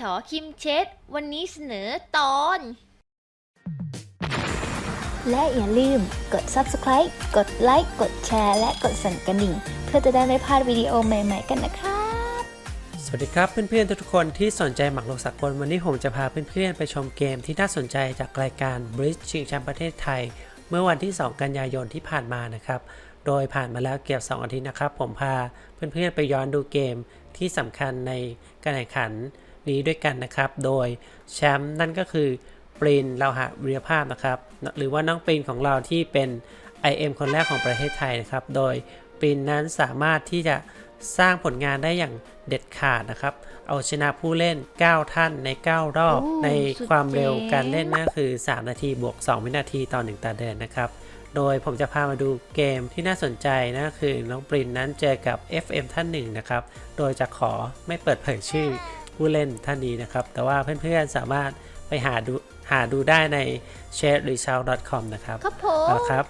ชอคิมเชตวันนี้เสนอตอน และอย่าลืมกด subscribe กดไลค์ กดแชร์ และกดสั่นกระดิ่ง เพื่อจะได้ไม่พลาดวิดีโอใหม่ ๆ กันนะครับสวัสดีครับเพื่อนๆทุกๆคนที่สนใจหมากรุกสากลวันนี้ผมจะพาเพื่อนๆไปชมเกมที่น่าสนใจจากรายการ Bridge ชิงแชมป์ประเทศไทย เมื่อวันที่ 2 กันยายนที่ผ่านมานะครับ โดยผ่านมาแล้วเกือบ2อาทิตย์นะครับ ผมพาเพื่อนๆไปย้อนดูเกมที่สำคัญในการแข่งขัน นี้ด้วยกันนะครับ โดยแชมป์นั่นก็คือปรินเราหะวิริยภาพนะครับ หรือว่าน้องปรินของเราที่เป็น IM คนแรกของประเทศไทยนะครับ โดยปรินนั้นสามารถที่จะสร้างผลงานได้อย่างเด็ดขาดนะครับ เอาชนะผู้เล่น 9 ท่านใน 9 รอบโอ้ในสุดความเร็วเจ๋งการเล่นนั่นคือ 3 นาทีบวก 2 วินาทีต่อ 1ตาเดินนะครับ โดยผมจะพามาดูเกมที่น่าสนใจนะคือน้องปรินนั้นเจอกับ FM ท่านหนึ่งนะครับ โดยจะขอไม่เปิดเผยชื่อ ผู้เล่นท่านนี้นะครับ แต่ว่าเพื่อนๆสามารถไปหาดูหาดูได้ใน c h a t r e s u l t c o m นะครับครับผเอามละครับ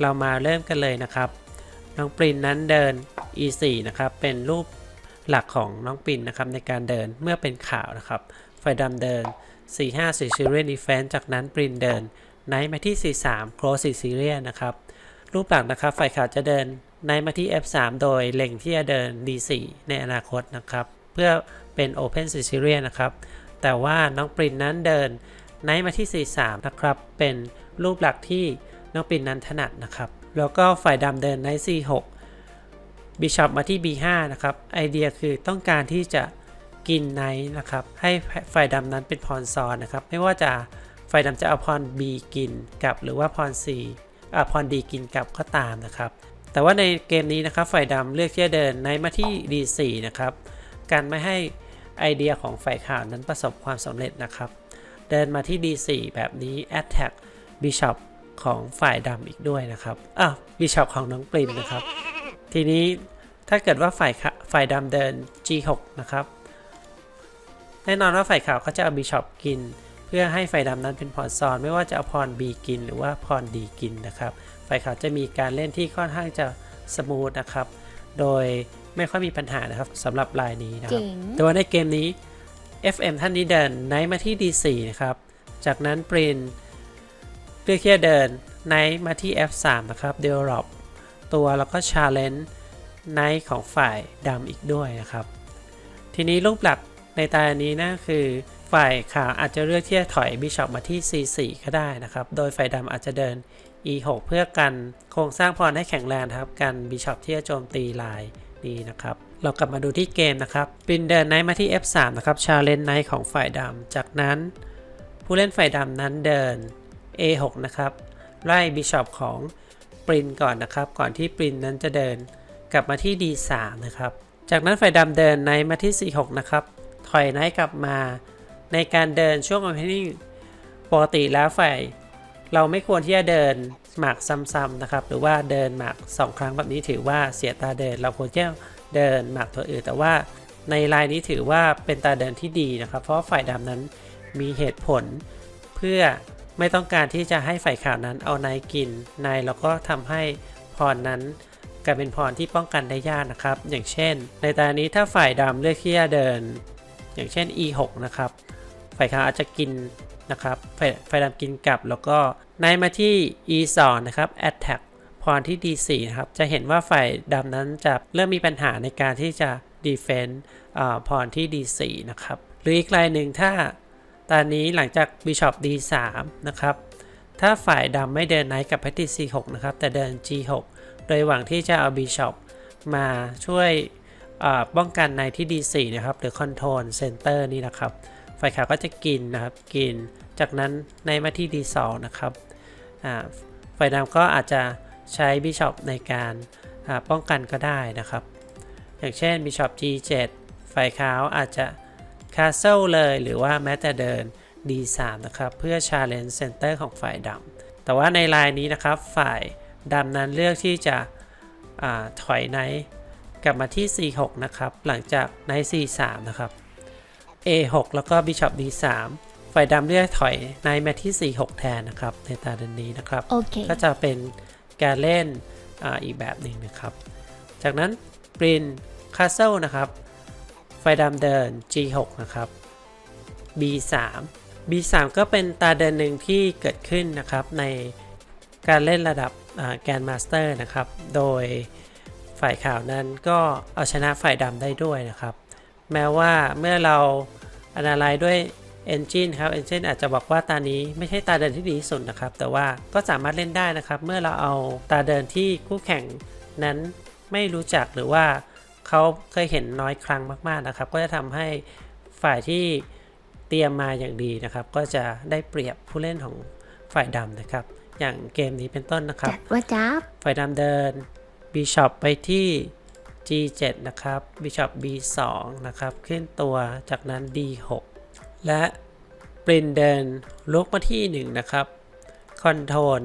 เรามาเริ่มกันเลยนะครับ น้องปรินนั้นเดิน e4 นะครับ เป็นรูปหลักของน้องปรินนะครับในการเดินเมื่อเป็นข่าวนะครับไฟดำเดิน 4-5 4 Syrian Defense จากนั้นปรินเดินไนท์มาที่ 4-3 Cross 4 Syrian นะครับรูปหลักนะครับฝ่ายขาวจะเดินไนท์มาที่ F3 โดยเล็งที่จะเดิน D4 ในอนาคตนะครับ เพื่อ เป็น Open Syrian นะครับ แต่ว่าน้องปรินนั้นเดินไนท์มาที่ 4-3 นะครับ เป็นรูปหลักที่น้องปรินนั้นถนัดนะครับ แล้วก็ฝ่ายดำเดินไนท์ C6 บิชอปมาที่ B5 นะครับ ไอเดียคือต้องการที่จะกินไนท์นะครับ ให้ฝ่ายดำนั้นเป็นพรซอนนะครับ ไม่ว่าจะฝ่ายดำจะเอาพร B กินกับ หรือว่าพร C อ่าพร D กินกับก็ตามนะครับ แต่ว่าในเกมนี้นะครับฝ่ายดำเลือกที่จะเดินไนท์มาที่ D4 นะครับ การไม่ให้ ไอเดียของฝ่ายข่าวนั้นประสบความสำเร็จนะครับ เดินมาที่ D4 แบบนี้ Attack Bishop ของฝ่ายดำอีกด้วยนะครับอ้าว Bishop ของน้องปรินนะครับ ทีนี้ถ้าเกิดว่าฝ่ายฝ่ายดำเดิน G6 นะครับ แน่นอนว่าฝ่ายขาวเขาจะเอา Bishop กิน เพื่อให้ฝ่ายดำนั้นเป็นพรซอนไม่ว่าจะเอาพร B กิน หรือว่าพร D กินนะครับ ฝ่ายขาวจะมีการเล่นที่ค่อนข้างจะสมูทนะครับ โดย ไม่ค่อยมีปัญหานะครับสำหรับลายนี้นะครับเจ๋งแต่ว่าในเกมนี้ FM ท่านนี้เดินไนท์มาที่ D4 นะครับ จากนั้นปรินเลือกที่จะเดินไนท์มาที่ F3 นะครับเด v e l o p ตัวแล้วก็ Challenge ไนท์ของฝ่ายดำอีกด้วยนะครับ ทีนี้รูปหลักในตานี้นะคือฝ่ายขาวอาจจะเลือกที่จะถอยบิชอปมาที่ C4 ก็ได้นะครับ โดยฝ่ายดำอาจจะเดิน E6 เพื่อกันโครงสร้างพรให้แข็งแรงนะครับกันบิชอปที่จะโจมตีลาย นี้นะครับ เรากลับมาดูที่เกมนะครับปรินเดินไนท์มาที่ F3 นะครับชาเลนไนท์ของฝ่ายดำจากนั้น ผู้เล่นฝ่ายดำนั้นเดิน A6 นะครับไล่บิชอปของปรินก่อนนะครับ ก่อนที่ปรินนั้นจะเดินกลับมาที่ D3 นะครับ จากนั้นฝ่ายดำเดินไนท์มาที่ C6 นะครับ ถอยไนท์กลับมา ในการเดินช่วง opening ปกติแล้วฝ่าย เราไม่ควรที่จะเดินหมากซ้ำๆนะครับ หรือว่าเดินหมากสองครั้งแบบนี้ถือว่าเสียตาเดิน เราควรจะเดินหมากตัวอื่น แต่ว่าในลายนี้ถือว่าเป็นตาเดินที่ดีนะครับ เพราะฝ่ายดำนั้นมีเหตุผล เพื่อไม่ต้องการที่จะให้ฝ่ายขาวนั้นเอานายกินนายแล้วก็ทำให้พรนั้นกลายเป็นพรที่ป้องกันได้ยากนะครับ อย่างเช่น ในตานี้ถ้าฝ่ายดำเลือกที่จะเดิน อย่างเช่น e6 นะครับฝ่ายขาวอาจจะกิน นะครับฝ่ายฝ่ายดำกินกลับ แล้วก็ในมาที่ e2 นะครับ attack พรที่ d4 นะครับ จะเห็นว่าฝ่ายดำนั้นจะเริ่มมีปัญหาในการที่จะ defend พรที่ d4 นะครับ หรืออีกรายหนึ่งถ้าตอนนี้หลังจาก bishop d3 นะครับ ถ้าฝ่ายดำไม่เดินไนท์กับแพทติ c6 นะครับ แต่เดิน g6 โดยหวังที่จะเอา bishop มาช่วยป้องกันในที่ d4 นะครับ หรือ control center นี่นะครับ ฝ่ายขาวก็จะกินนะครับ กิน จากนั้นในมาที่ d2 นะครับฝ่ายดำก็อาจจะใช้บิชอปในการป้องกันก็ได้นะครับ อย่างเช่นบิชอป g7 ฝ่ายขาวอาจจะ castle เลยหรือว่าแม้แต่เดิน d3 นะครับ เพื่อ challenge center ของฝ่ายดำแต่ว่าในลายนี้นะครับฝ่ายดำนั้นเลือกที่จะอถอยไนท์กลับมาที่ c6 นะครับ หลังจากไนท์ c3 นะครับ A6 แล้วก็ Bishop D3 ฝ่ายดำเลือกถอยในแมทที่ 4 6 แทนนะครับ ในตาเดนนี้นะครับโอเคก็จะเป็นการเล่นอาอีกแบบหนึ่งนะครับ จากนั้นปรินคา s เซิลนะครับ ไฟดำเดิน G6 นะครับ B3 B3 ก็เป็นตาเดินหนึ่งที่เกิดขึ้นนะครับในการเล่นระดับแกนมาสเตอร์นะครับ โดยฝ่ายขาวนั้นก็เอาชนะฝ่ายดำได้ด้วยนะครับ แม้ว่าเมื่อเรา Analyze ด้วย Engine ครับ Engine อาจจะบอกว่าตานี้ไม่ใช่ตาเดินที่ดีที่สุดนะครับ แต่ว่าก็สามารถเล่นได้นะครับ เมื่อเราเอาตาเดินที่คู่แข่งนั้นไม่รู้จักหรือว่าเขาเคยเห็นน้อยครั้งมากๆนะครับ ก็จะทำให้ฝ่ายที่เตรียมมาอย่างดีนะครับ ก็จะได้เปรียบผู้เล่นของฝ่ายดำนะครับ อย่างเกมนี้เป็นต้นนะครับ จัดว่าจับฝ่ายดำเดิน Bishop ไปที่ G7 นะครับ Bishop B2 นะครับ ขึ้นตัวจากนั้น D6 และปรินเดินลุกมาที่1นะครับคอนโทรล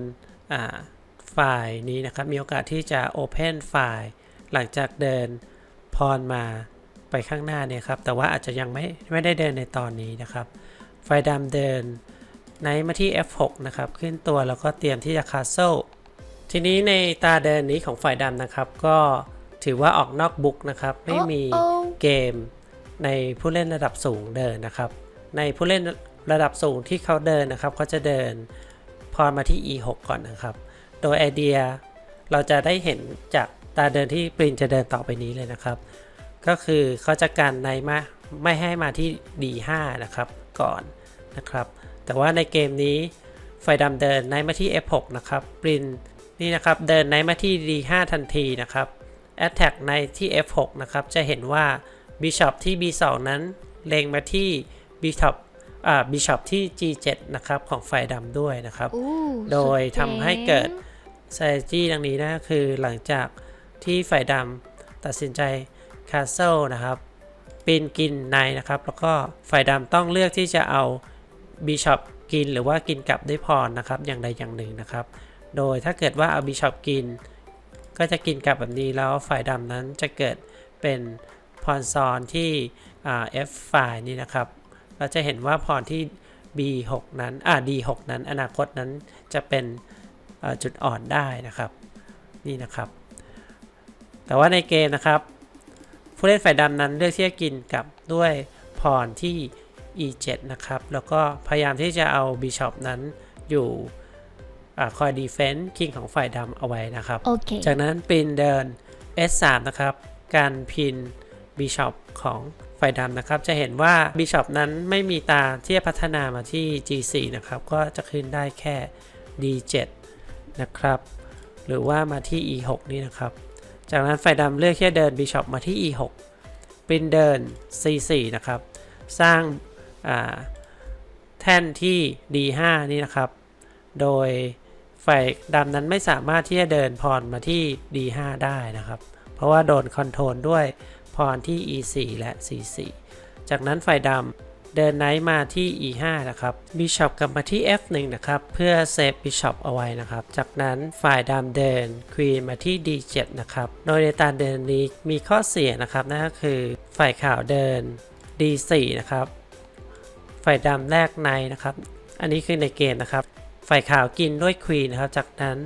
ฝ่ายนี้นะครับ มีโอกาสที่จะ Open ฝ่ายหลังจากเดินพรมาไปข้างหน้าเนี่ยครับ แต่ว่าอาจจะยังไม่ไม่ได้เดินในตอนนี้นะครับ ไฟดำเดินไนท์มาที่ F6 นะครับ ขึ้นตัวแล้วก็เตรียมที่จะคาสเซิลทีนี้ในตาเดินนี้ของฝ่ายดำนะครับ ก็ถือว่าออกนอกบุ๊กนะครับ ไม่มีโอ้เกมในผู้เล่นระดับสูงเดินนะครับ ในผู้เล่นระดับสูงที่เขาเดินนะครับเขาจะเดินพรมาที่ e6 ก่อนนะครับ โดยไอเดียเราจะได้เห็นจากตาเดินที่ปรินจะเดินต่อไปนี้เลยนะครับ ก็คือเขาจะกันในมาไม่ให้มาที่ d5 นะครับก่อนนะครับ แต่ว่าในเกมนี้ไฟดำเดินในมาที่ f6 นะครับปรินนี่นะครับเดินในมาที่ d5 ทันทีนะครับ attack ในที่ f6 นะครับจะเห็นว่า bishop ที่ b2 นั้นเล็งมาที่ bishop อ่า bishop ที่ g7 นะครับของฝ่ายดำด้วยนะครับอู้โดยสุทำให้เกิด strategy ดังนี้นะคือหลังจากที่ฝ่ายดำตัดสินใจ castle นะครับปีนกินในนะครับ แล้วก็ฝ่ายดำต้องเลือกที่จะเอา bishop กินหรือว่ากินกลับด้วยพรนะครับ อย่างใดอย่างหนึ่งนะครับ โดยถ้าเกิดว่าเอา bishop กิน ก็จะกินกลับแบบนี้แล้วฝ่ายดำนั้นจะเกิดเป็นพรซ้อนที่อ่า f ฝ่ายนี้นะครับ เราจะเห็นว่าพรที่ b6 นั้นอ่า d6 นั้น อนาคตนั้นจะเป็นเอ่อจุดอ่อนได้นะครับ นี่นะครับ แต่ว่าในเกมนะครับ ผู้เล่นฝ่ายดำนั้นเลือกที่จะกินกับด้วยพรที่ e7 นะครับ แล้วก็พยายามที่จะเอา bishop นั้นอยู่อาคอยดีเฟนต์คิงของฝ่ายดำเอาไว้นะครับโอเคจากนั้นปรินเดิน S3 นะครับ การพินบิชอปของ ฝ่ายดำนะครับ จะเห็นว่าบิชอปนั้นไม่มีตาที่จะพัฒนามาที่ G4 นะครับ ก็จะขึ้นได้แค่ D7 นะครับ หรือว่ามาที่ E6 นี่นะครับ จากนั้นฝ่ายดำเลือกที่จะเดินบิชอปมาที่ E6 ปรินเดิน C4 นะครับ สร้างาแท่นที่ D5 นี่นะครับ โดยฝ่ายดำนั้นไม่สามารถที่จะเดินพรมาที่ D5 ได้นะครับ เพราะว่าโดนคอนโทรลด้วย พรที่ E4 และ C4 จากนั้นฝ่ายดำเดินไนท์มาที่ E5 นะครับบิชอปกลับมาที่ F1 นะครับ เพื่อเซฟบิชอปเอาไว้นะครับ จากนั้นฝ่ายดำเดินควีนมาที่ D7 นะครับ โดยในตาเดินนี้มีข้อเสียนะครับนั่นก็คือฝ่ายขาวเดิน D4 นะครับ ฝ่ายดำแลกในนะครับ อันนี้คือในเกมนะครับ ฝ่ายขาวกินด้วยควีนนะครับ จากนั้น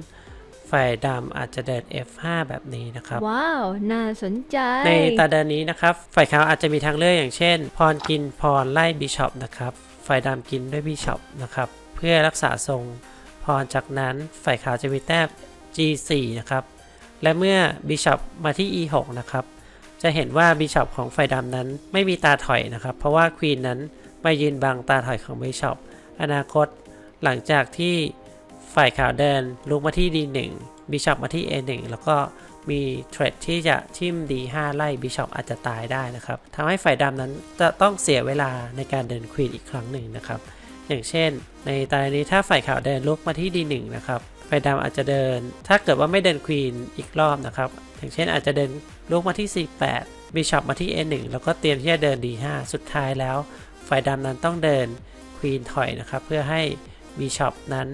ฝ่ายดำอาจจะเดิน F5 แบบนี้นะครับ ว้าว น่าสนใจ ในตาเดินนี้นะครับ ฝ่ายขาวอาจจะมีทางเลือกอย่างเช่น พรกินพรไล่บิชอปนะครับฝ่ายดำกินด้วยบิชอปนะครับ เพื่อรักษาทรง พรจากนั้นฝ่ายขาวจะมีแต้ม G4 นะครับ และเมื่อบิชอปมาที่ E6 นะครับ จะเห็นว่าบิชอปของฝ่ายดำนั้นไม่มีตาถอยนะครับ เพราะว่าควีนนั้นมายืนบังตาถอยของบิชอปอนาคตหลังจากที่ ฝ่ายขาวเดินลุกมาที่ D1 บิชอปมาที่ A1 แล้วก็มีเทรดที่จะทิม D5 ไล่บิชอปอาจจะตายได้นะครับทำให้ฝ่ายดำนั้นจะต้องเสียเวลาในการเดินควีนอีกครั้งหนึ่งนะครับ อย่างเช่น ในตอนนี้ถ้าฝ่ายขาวเดินลุกมาที่ D1 นะครับฝ่ายดำอาจจะเดิน ถ้าเกิดว่าไม่เดินควีนอีกรอบนะครับ อย่างเช่นอาจจะเดินลุกมาที่ C8 บิชอปมาที่ A1 แล้วก็เตรียมที่จะเดิน D5 สุดท้ายแล้ว ฝ่ายดำนั้นต้องเดินควีนถอยนะครับ เพื่อให้บิชอปนั้น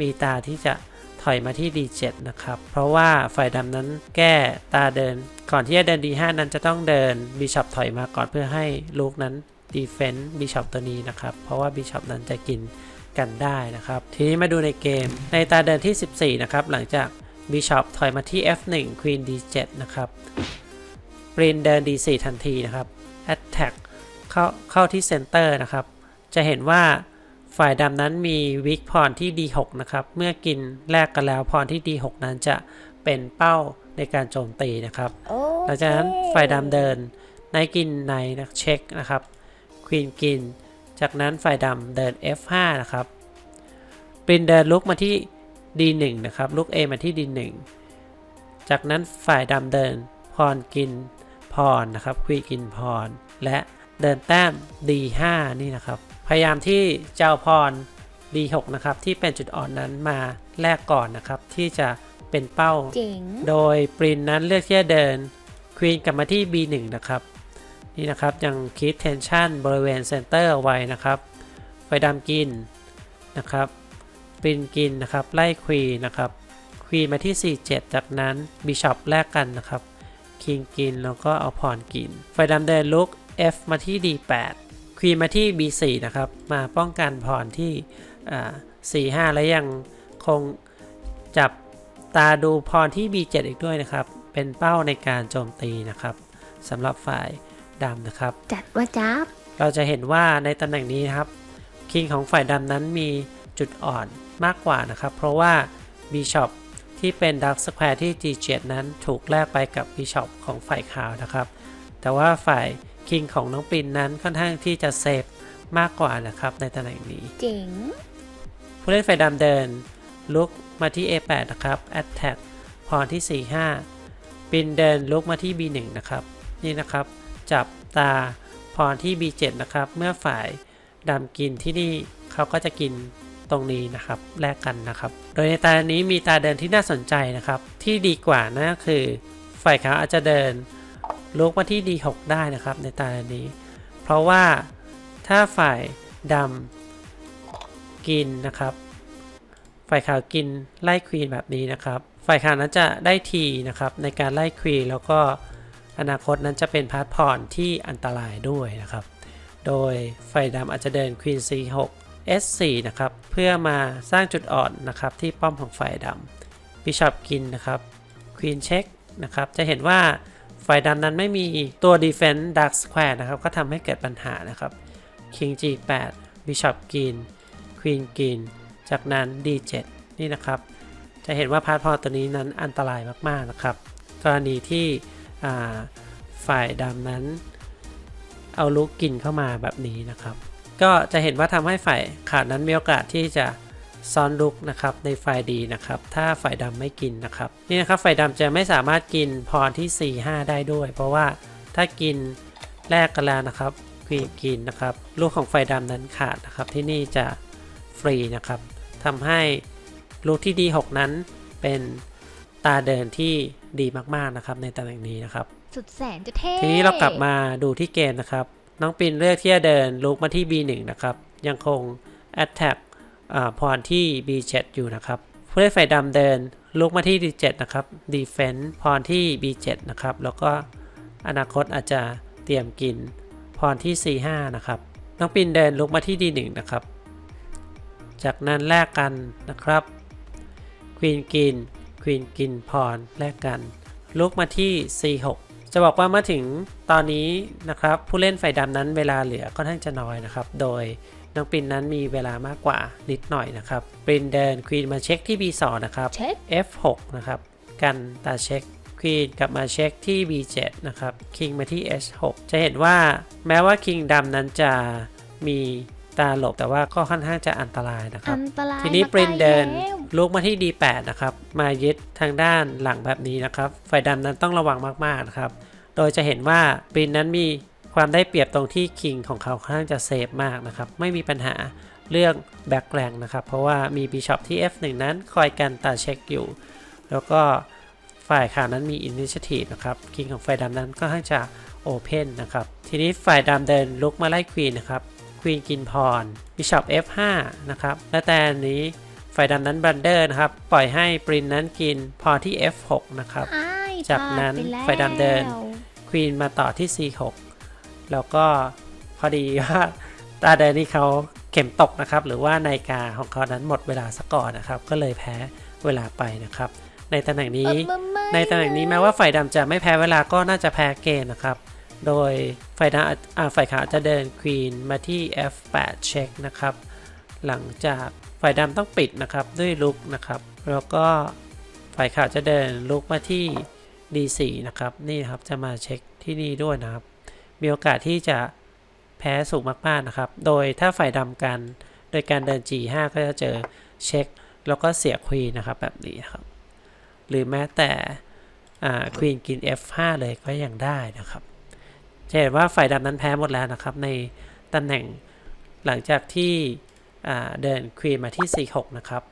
มีตาที่จะถอยมาที่ D7 นะครับ เพราะว่าฝ่ายดำนั้นแก้ตาเดิน ก่อนที่จะเดิน D5 นั้นจะต้องเดินบิชอปถอยมาก่อนเพื่อให้ลูกนั้นดีเฟน s ์บิชอปตัวนี้นะครับ เพราะว่าบิชอปนั้นจะกินกันได้นะครับ ทีนี้มาดูในเกมในตาเดินที่ 14 นะครับ หลังจากบิชอปถอยมาที่ F1 Queen D7 นะครับปรินเดิน D4 ทันทีนะครับ attack เข้าเข้าที่เซนเตอร์นะครับ จะเห็นว่า ฝ่ายดำนั้นมีวิกพรที่ D6 นะครับ เมื่อกินแลกกันแล้วพรที่ D6 นั้นจะเป็นเป้าในการโจมตีนะครับโอหลังจากนั้นฝ่ายดำเดินในกินในนะเช็คนะครับควีนกิน จากนั้นฝ่ายดำเดิน F5 นะครับปรินเดินลุกมาที่ D1 นะครับลุก A มาที่ D1 จากนั้นฝ่ายดำเดินพรกินพรนะครับควีนกินพรและเดินแต้ม D5 นี่นะครับ พยายามที่จะเอาพร D6 นะครับที่เป็นจุดอ่อนนั้นมาแลกก่อนนะครับ ที่จะเป็นเป้า เจ๋ง โดยปรินนั้นเลือกที่จะเดินควีนกลับมาที่ B1 นะครับ นี่นะครับยังคิดเทนชันบริเวณเซนเตอร์เอาไว้นะครับ ไฟดำกินนะครับปรินกินนะครับ ไล่ควีนนะครับควีนมาที่ 47 จากนั้นบิชอปแลกกันนะครับคิงกินแล้วก็เอาพรกิน ไฟดำเดินลุก F มาที่ D8 ควีนมาที่ B4 นะครับ มาป้องกันพรที่อ่า4-5 และยังคงจับตาดูพรที่ B7 อีกด้วยนะครับ เป็นเป้าในการโจมตีนะครับสำหรับฝ่ายดำนะครับ จัดว่าจับ เราจะเห็นว่าในตำแหน่งนี้นะครับ คิงของฝ่ายดำนั้นมีจุดอ่อนมากกว่านะครับ เพราะว่า Bishop ที่เป็น Dark Square ที่ G7 นั้นถูกแลกไปกับ Bishop ของฝ่ายขาวนะครับ แต่ว่าฝ่าย คิงของน้องปินนั้นค่อนข้างที่จะเซฟมากกว่านะครับในตำแหน่งนี้ เจ๋ง ผู้เล่นไฟดำเดิน ลุกมาที่ A8 นะครับ Attack พรที่ 45 ปินเดินลุกมาที่ B1 นะครับ นี่นะครับ จับตาพรที่ B7 นะครับ เมื่อฝ่ายดำกินที่นี่เขาก็จะกินตรงนี้นะครับแลกกันนะครับ โดยในตานี้มีตาเดินที่น่าสนใจนะครับ ที่ดีกว่านั่นก็คือ ฝ่ายขาวอาจจะเดิน ลุกมาที่ D6 ได้นะครับในตานี้ เพราะว่าถ้าฝ่ายดำกินนะครับ ฝ่ายขาวกินไล่ควีนแบบนี้นะครับ ฝ่ายขาวนั้นจะได้ทีนะครับในการไล่ควีนแล้วก็อนาคตนั้นจะเป็นพาร์ทพรที่อันตรายด้วยนะครับ โดยฝ่ายดำอาจจะเดินควีน C6 S4 นะครับเพื่อมาสร้างจุดอ่อนนะครับที่ป้อมของฝ่ายดำบิชอปกินนะครับควีนเช็คนะครับจะเห็นว่า ฝ่ายดำนั้นไม่มีตัว Defense Dark Square นะครับ ก็ทำให้เกิดปัญหานะครับ King G8 Bishop กิน Queen กินจากนั้น D7 นี่นะครับ จะเห็นว่าพาร์ทพอตัวนี้นั้นอันตรายมากๆนะครับ กรณีที่ฝ่ายดำนั้น เอาลูกกินเข้ามาแบบนี้นะครับ ก็จะเห็นว่าทำให้ฝ่ายขาวนั้นมีโอกาสที่จะ ซ้อนลุกนะครับในฝ่ายดีนะครับ ถ้าฝ่ายดำไม่กินนะครับ นี่นะครับฝ่ายดำจะไม่สามารถกินพรที่ 4 5 ได้ด้วย เพราะว่าถ้ากินแลกกันแล้วนะครับควีนกินนะครับ ลูกของฝ่ายดำนั้นขาดนะครับ ที่นี่จะฟรีนะครับทำให้ลูกที่ดี 6 นั้นเป็นตาเดินที่ดีมากๆนะครับ ในตำแหน่งนี้นะครับ สุดแสนจะเท่ทีนี้เรากลับมาดูที่เกมนะครับ น้องปินเลือกที่จะเดินลุกมาที่ B1 นะครับ ยังคง Attack อ่า พรที่ B7 อยู่นะครับผู้เล่นฝ่ายดำเดินลุกมาที่ D7 นะครับ Defense พรที่ B7 นะครับ แล้วก็อนาคตอาจจะเตรียมกินพรที่ C5 นะครับน้องปินเดินลุกมาที่ D1 นะครับ จากนั้นแลกกันนะครับควีนกินควีนกินพรแลกกัน ลุกมาที่ C6 จะบอกว่าเมื่อถึงตอนนี้นะครับผู้เล่นไฟดำนั้นเวลาเหลือค่อนข้างจะน้อยนะครับ โดย น้องปินนั้นมีเวลามากกว่านิดหน่อยนะครับปรินเดินควีนมาเช็คที่ B2 นะครับเช็ค F6 นะครับ กันตาเช็คควีนกลับมาเช็คที่ B7 นะครับคิงมาที่ S6 จะเห็นว่าแม้ว่าคิงดำนั้นจะมีตาหลบแต่ว่าก็ค่อนข้างจะอันตรายนะครับอันตรายทีนี้มาปรินเดินแล้วลุกมาที่ D8 นะครับ มายึดทางด้านหลังแบบนี้นะครับ ฝ่ายดำนั้นต้องระวังมากๆนะครับ โดยจะเห็นว่าปรินนั้นมี ความได้เปรียบตรงที่คิงของเขาค่อนข้างจะเซฟมากนะครับ ไม่มีปัญหาเรื่องแบ็กแรงนะครับ เพราะว่ามีบิชอปที่ F1 นั้นคอยกันตาเช็คอยู่ แล้วก็ฝ่ายขาวนั้นมีอินิช i ทีฟนะครับคิงของฝ่ายดำนั้นก็ค่อนข้างจะโอเพนนะครับ ทีนี้ฝ่ายดำเดินลุกมาไล่ควีนนะครับควีนกินพรบิชอป F5 นะครับและแต่อันนี้ฝ่ายดำนั้นบันเดอร์นะครับ ปล่อยให้ปรินนั้นกินพรที่ F6 นะครับอ้ายจากนั้นพลาไปแล้วไฟดำเดินควีนมาต่อที่ C6 แล้วก็พอดีว่าตาเดินนี่เขาเข็มตกนะครับ หรือว่านาฬิกาของเขานั้นหมดเวลาซะก่อนนะครับ ก็เลยแพ้เวลาไปนะครับ ในตำแหน่งนี้เออไม่ในตำแหน่งนี้แม้ว่าฝ่ายดำจะไม่แพ้เวลาก็น่าจะแพ้เกมนะครับ โดยฝ่ายดำอ่าฝ่ายขาวจะเดินควีนมาที่ f8 เช็คนะครับ หลังจากฝ่ายดำต้องปิดนะครับด้วยลุกนะครับ แล้วก็ฝ่ายขาวจะเดินลุกมาที่ d4 นะครับ นี่ครับจะมาเช็คที่นี่ด้วยนะครับ มีโอกาสที่จะแพ้สูงมากๆนะครับ โดยถ้าฝ่ายดำกัน โดยการเดิน g5 ก็จะเจอเช็ค แล้วก็เสียควีนนะครับแบบนี้ครับ หรือแม้แต่ควีนกิน f5 เลยก็ยังได้นะครับจะเห็นว่าฝ่ายดำนั้นแพ้หมดแล้วนะครับ ในตำแหน่งหลังจากที่เดินควีนมาที่ c6 นะครับ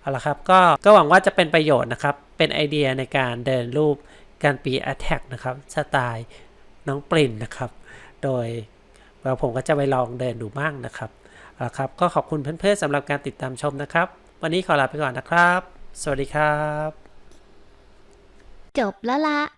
เอาละครับก็ก็หวังว่าจะเป็นประโยชน์นะครับ เป็นไอเดียในการเดินรูปการปี Attack นะครับสไตล์น้องปรินนะครับ โดยเราผมก็จะไปลองเดินดูบ้างนะครับเอาละครับก็ขอบคุณเพื่อนๆสำหรับการติดตามชมนะครับ วันนี้ขอลาไปก่อนนะครับ สวัสดีครับ จบแล้วละ